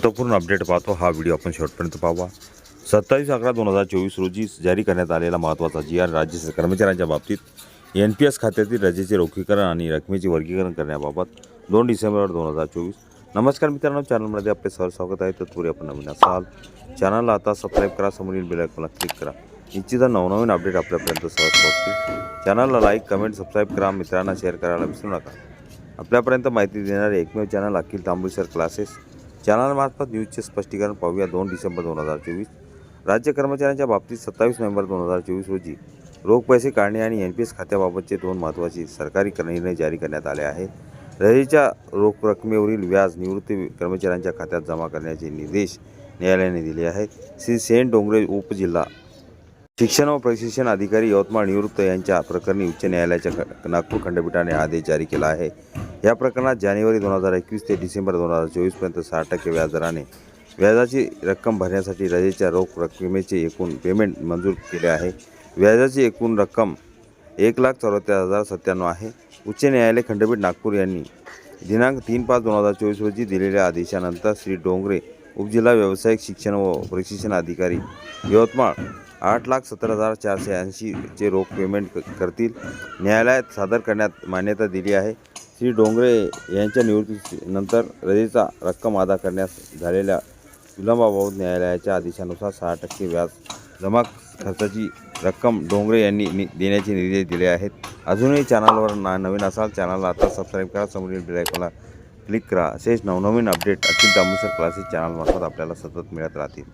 महत्त्वपूर्ण अपडेट पाहतो. हा व्हिडिओ आपण शेवटपर्यंत पाहावा. सत्तावीस अकरा दोन हजार चोवीस रोजी जारी करण्यात आलेला महत्त्वाचा जी आर राज्य कर्मचाऱ्यांच्या बाबतीत एन पी एस खात्यातील रजेचे रोखीकरण आणि रकमेचे वर्गीकरण करण्याबाबत दोन डिसेंबर दोन हजार चोवीस. नमस्कार मित्रांनो चॅनलमध्ये आपले सर स्वागत आहे. तत्पूर्वी आपण नवीन असाल चॅनलला आता सबस्क्राईब करा समोरील बेलायकॉनला क्लिक करा. निश्चित नवनवीन अपडेट आपल्यापर्यंत सहज पोहोचतील. चॅनलला लाईक कमेंट सबस्क्राईब करा. मित्रांना शेअर करायला विसरू नका. आपल्यापर्यंत माहिती देणारे एकमेव चॅनल अखिल तांबुळसर क्लासेस चॅनलमार्फत न्यूजचे स्पष्टीकरण पाहूया दोन डिसेंबर दोन हजार चोवीस. राज्य कर्मचाऱ्यांच्या बाबतीत सत्तावीस नोव्हेंबर दोन हजार चोवीस रोजी रोख पैसे काढणे आणि एन पी एस खात्याबाबतचे दोन महत्त्वाचे सरकारी निर्णय जारी करण्यात आले आहे रजेच्या रोख रकमेवरील व्याज निवृत्ती कर्मचाऱ्यांच्या खात्यात जमा करण्याचे निर्देश न्यायालयाने दिले आहेत. श्री सेन डोंगरे उपजिल्हा शिक्षण व प्रशिक्षण अधिकारी यवतमाळ निवृत्त यांच्या प्रकरणी उच्च न्यायालयाच्या ख- नागपूर खंडपीठाने आदेश जारी केला आहे. या प्रकरणात जानेवारी दोन हजार एकवीस ते डिसेंबर दोन हजार चोवीसपर्यंत सहा टक्के व्याजदराने व्याजाची रक्कम भरण्यासाठी रजेच्या रोख रकमेचे एकूण पेमेंट मंजूर केले आहे. व्याजाची एकूण रक्कम एक लाख चौऱ्याहत्तर हजार सत्त्याण्णव आहे. उच्च न्यायालय खंडपीठ नागपूर यांनी दिनांक तीन पाच दोन हजार चोवीस रोजी दिलेल्या आदेशानंतर श्री डोंगरे उपजिल्हा व्यावसायिक शिक्षण व प्रशिक्षण अधिकारी यवतमाळ आठ लाख सत्तर हजार चारशे ऐंशीचे रोख पेमेंट क- करतील. न्यायालयात सादर करण्यात मान्यता दिली आहे. श्री डोंगरे यांच्या निवृत्तीनंतर रजेचा रक्कम अदा करण्यास झालेल्या विलंबाबाबत न्यायालयाच्या आदेशानुसार सहा टक्के व्याज जमा खर्चाची रक्कम डोंगरे यांनी नि देण्याचे निर्देश दिले आहेत. अजूनही चॅनलवर ना नवीन असाल चॅनलला आता सबस्क्राईब करा. समोरील बेल क्लिक करा. असेच नवनवीन अपडेट अखिल तांबूसर क्लासेस चॅनलमार्फत आपल्याला सतत मिळत राहतील.